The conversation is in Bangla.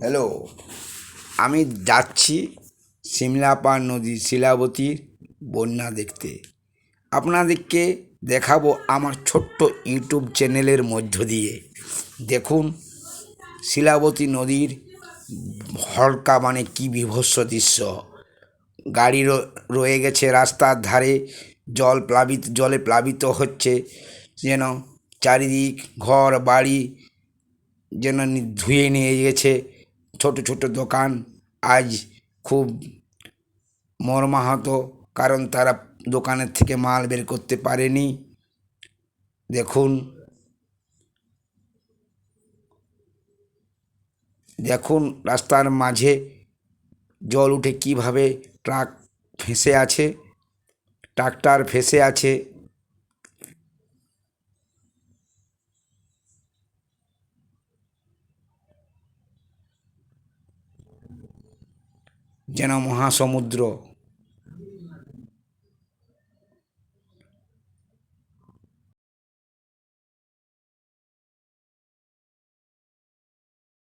হ্যালো আমি যাচ্ছি সিমলাপার নদী শিলাবতীর বন্যা দেখতে। আপনাদেরকে দেখাবো আমার ছোট্ট ইউটিউব চ্যানেলের মধ্য দিয়ে। দেখুন, শিলাবতী নদীর হলকা মানে কী বিভৎস দৃশ্য। গাড়ি রয়ে গেছে রাস্তার ধারে, জল প্লাবিত জলে প্লাবিত হচ্ছে, যেন চারিদিক ঘর বাড়ি যেন ধুয়ে নিয়ে গেছে। ছোট ছোট দোকান আজ খুব মর্মাহত, কারণ তারা দোকানের থেকে মাল বের করতে পারেনি। দেখুন দেখুন রাস্তার মাঝে জল উঠে কীভাবে ট্রাক ফেঁসে আছে, ট্রাক্টর ফেঁসে আছে। যেন মহাসমুদ্র